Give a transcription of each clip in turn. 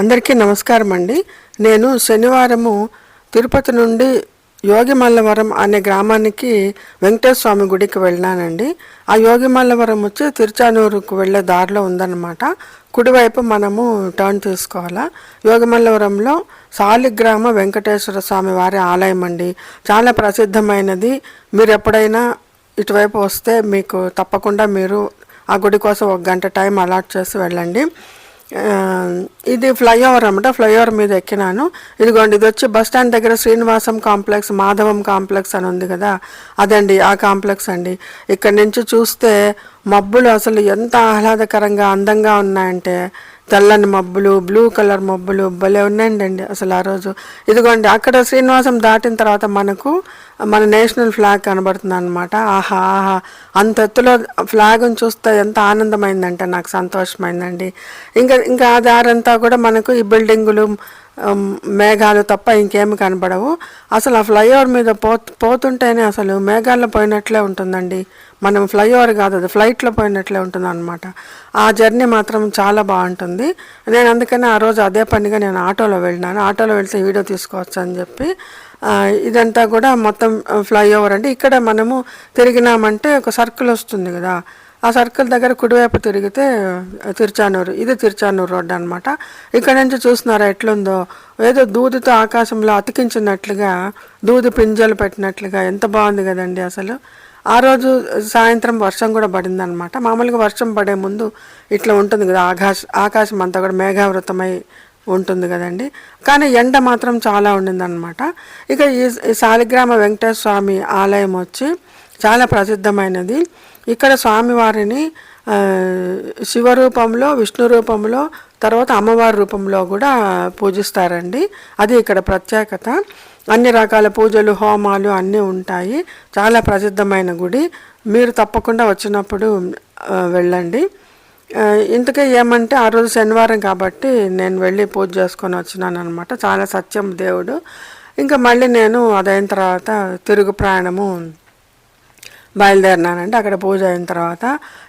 అందరికీ నమస్కారం అండి. నేను శనివారము తిరుపతి నుండి యోగిమల్లవరం అనే గ్రామానికి వెంకటేశ్వర స్వామి గుడికి వెళ్ళానండి. ఆ యోగిమల్లవరం వచ్చి తిరుచానూరుకు వెళ్ళే దారిలో ఉందన్నమాట. కుడివైపు మనము టర్న్ తీసుకోవాలా. యోగిమల్లవరంలో సాలిగ్రామ వెంకటేశ్వర స్వామి వారి ఆలయం అండి. చాలా ప్రసిద్ధమైనది. మీరు ఎప్పుడైనా ఇటువైపు వస్తే మీకు తప్పకుండా మీరు ఆ గుడి కోసం ఒక గంట టైం అలాట్ చేసి వెళ్ళండి. Um, ఇది ఫ్లైఓవర్ అనమాట ఫ్లైఓవర్ మీద ఎక్కినాను. ఇదిగోండి ఇది వచ్చి బస్ స్టాండ్ దగ్గర శ్రీనివాసం కాంప్లెక్స్ మాధవం కాంప్లెక్స్ అని ఉంది కదా. అదండి ఆ కాంప్లెక్స్ అండి. ఇక్కడ నుంచి చూస్తే మబ్బులు అసలు ఎంత ఆహ్లాదకరంగా అందంగా ఉన్నాయంటే తెల్లని మబ్బులు బ్లూ కలర్ మబ్బులు భలే ఉన్నాయండి అసలు ఆ రోజు. ఇదిగోండి అక్కడ శ్రీనివాసం దాటిన తర్వాత మనకు మన నేషనల్ ఫ్లాగ్ కనబడుతుంది అనమాట ఆహా ఆహా. అంత ఎత్తులో ఫ్లాగ్ని చూస్తే ఎంత ఆనందమైందంటే నాకు సంతోషమైందండి. ఇంకా ఇంకా ఆ దారంతా కూడా మనకు ఈ బిల్డింగులు మేఘాలు తప్ప ఇంకేమి కనబడవు. అసలు ఆ ఫ్లైఓవర్ మీద పో పోతుంటేనే అసలు మేఘాల్లో పోయినట్లే ఉంటుందండి. మనం ఫ్లైఓవర్ కాదు అది ఫ్లైట్లో పోయినట్లే ఉంటుంది అనమాట ఆ జర్నీ మాత్రం చాలా బాగుంటుంది. నేను అందుకని ఆ రోజు అదే పనిగా నేను ఆటోలో వెళ్ళినాను. ఆటోలో వెళ్తే వీడియో తీసుకోవచ్చు అని చెప్పి ఇదంతా కూడా మొత్తం ఫ్లైఓవర్ అంటే ఇక్కడ మనము తిరిగినామంటే ఒక సర్కిల్ వస్తుంది కదా. ఆ సర్కిల్ దగ్గర కుడివైపు తిరిగితే తిరుచానూరు ఇది తిరుచానూరు రోడ్డు అనమాట ఇక్కడ నుంచి చూస్తున్నారా ఎట్లుందో? ఏదో దూదితో ఆకాశంలో అతికించినట్లుగా దూది పింజలు పెట్టినట్లుగా ఎంత బాగుంది కదండి అసలు. ఆ రోజు సాయంత్రం వర్షం కూడా పడింది అనమాట మామూలుగా వర్షం పడే ముందు ఇట్లా ఉంటుంది కదా ఆకాశ ఆకాశం అంతా కూడా మేఘావృతమై ఉంటుంది కదండి. కానీ ఎండ మాత్రం చాలా ఉండిందనమాట ఇక ఈ ఈ శాలిగ్రామ వెంకటేశ్వర స్వామి ఆలయం వచ్చి చాలా ప్రసిద్ధమైనది. ఇక్కడ స్వామివారిని శివరూపంలో విష్ణు రూపంలో తర్వాత అమ్మవారి రూపంలో కూడా పూజిస్తారండి. అది ఇక్కడ ప్రత్యేకత. అన్ని రకాల పూజలు హోమాలు అన్నీ ఉంటాయి. చాలా ప్రసిద్ధమైన గుడి. మీరు తప్పకుండా వచ్చినప్పుడు వెళ్ళండి. ఇంతకే ఏమంటే ఆ రోజు శనివారం కాబట్టి నేను వెళ్ళి పూజ చేసుకొని వచ్చినాను అనమాట చాలా సత్యం దేవుడు. ఇంకా మళ్ళీ నేను అదైన తర్వాత తిరుగు ప్రయాణము బయలుదేరినానంటే అక్కడ పూజ అయిన తర్వాత.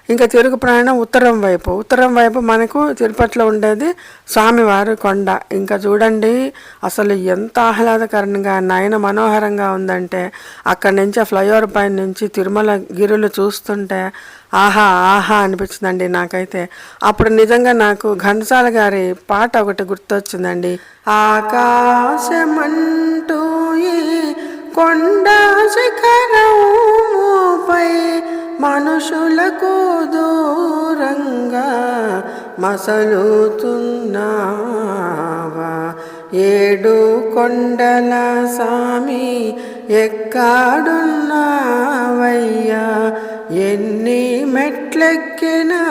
ఇంకా తిరుగు ప్రయాణం ఉత్తరం వైపు. ఉత్తరం వైపు మనకు తిరుపతిలో ఉండేది స్వామివారి కొండ. ఇంకా చూడండి అసలు ఎంత ఆహ్లాదకరంగా నయన మనోహరంగా ఉందంటే అక్కడి నుంచి ఫ్లైఓవర్ పైన నుంచి తిరుమల గిరులు చూస్తుంటే ఆహా ఆహా అనిపించిందండి నాకైతే. అప్పుడు నిజంగా నాకు ఘంటసాల గారి పాట ఒకటి గుర్తొచ్చిందండి. ఆకాశమంటూ కొండ శిఖరం శిఖరముపై మనుషులకు దూరంగా మసలుతున్నావా? ఏడు కొండల సామి ఎక్కాడున్నావయ్యా. ఎన్ని మెట్లెక్కినా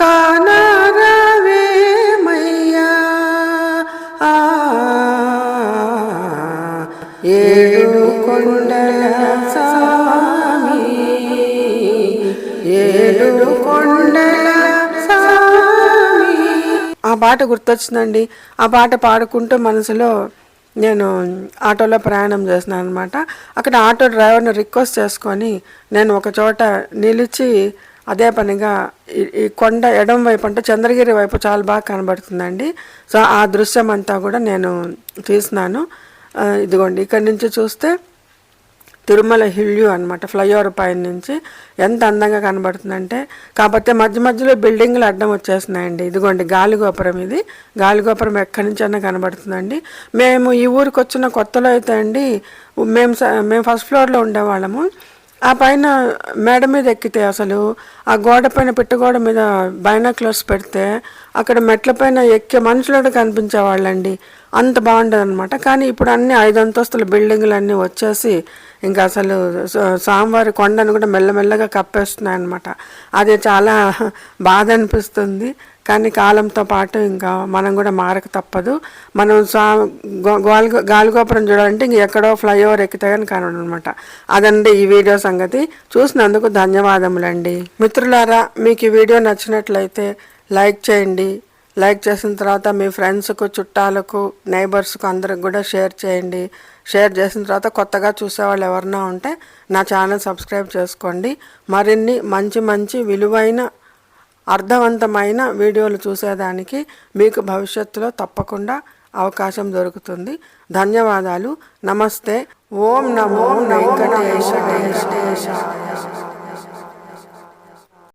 కానారావేమయ్యా. ఏడు కొండల ఏడు కొండల ఆ పాట గుర్తొచ్చిందండి. ఆ పాట పాడుకుంటూ మనసులో నేను ఆటోలో ప్రయాణం చేసినాను అనమాట అక్కడ ఆటో డ్రైవర్ని రిక్వెస్ట్ చేసుకొని నేను ఒక చోట నిలిచి అదే పనిగా ఈ- ఈ కొండ ఎడం వైపు అంటే చంద్రగిరి వైపు చాలా బాగా కనబడుతుందండి. సో ఆ దృశ్యం అంతా కూడా నేను తీసినాను ఇదిగోండి. ఇక్కడి నుంచి చూస్తే తిరుమల హిల్యూ అనమాట ఫ్లైఓవర్ పైన నుంచి ఎంత అందంగా కనబడుతుందంటే కాకపోతే మధ్య మధ్యలో బిల్డింగ్లు అడ్డం వచ్చేస్తున్నాయండి. ఇదిగోండి గాలిగోపురం ఇది. గాలిగోపురం ఎక్కడి నుంచైనా కనబడుతుందండి. మేము ఈ ఊరికి వచ్చిన కొత్తలో అయితే అండి మేము స- మేము ఫస్ట్ ఫ్లోర్లో ఉండేవాళ్ళము. ఆ పైన మేడ మీద ఎక్కితే అసలు ఆ గోడ పైన పిట్టగోడ మీద బైనాక్లర్స్ పెడితే అక్కడ మెట్ల పైన ఎక్కే మనుషులు కూడా కనిపించేవాళ్ళండి. అంత బాగుండదు అనమాట కానీ ఇప్పుడు అన్ని ఐదు అంతస్తుల బిల్డింగులు అన్నీ వచ్చేసి ఇంకా అసలు స్వామివారి కొండను కూడా మెల్లమెల్లగా కప్పేస్తున్నాయి అనమాట అది చాలా బాధ అనిపిస్తుంది. కానీ కాలంతో పాటు ఇంకా మనం కూడా మారక తప్పదు. మనం స్వా గో- గాలిగోపురం చూడాలంటే ఇంక ఎక్కడో ఫ్లైఓవర్ ఎక్కితే కానీ కనబడనమాట అదండి ఈ వీడియో సంగతి. చూసినందుకు ధన్యవాదములండి. మిత్రులారా మీకు ఈ వీడియో నచ్చినట్లయితే లైక్ చేయండి. లైక్ చేసిన తర్వాత మీ ఫ్రెండ్స్కు చుట్టాలకు నైబర్స్కు అందరికి కూడా షేర్ చేయండి. షేర్ చేసిన తర్వాత కొత్తగా చూసేవాళ్ళు ఎవరన్నా ఉంటే నా ఛానల్ సబ్స్క్రైబ్ చేసుకోండి. మరిన్ని మంచి మంచి విలువైన అర్థవంతమైన వీడియోలు చూసేదానికి మీకు భవిష్యత్తులో తప్పకుండా అవకాశం దొరుకుతుంది. ధన్యవాదాలు. నమస్తే. ఓం నమో వెంకటేశ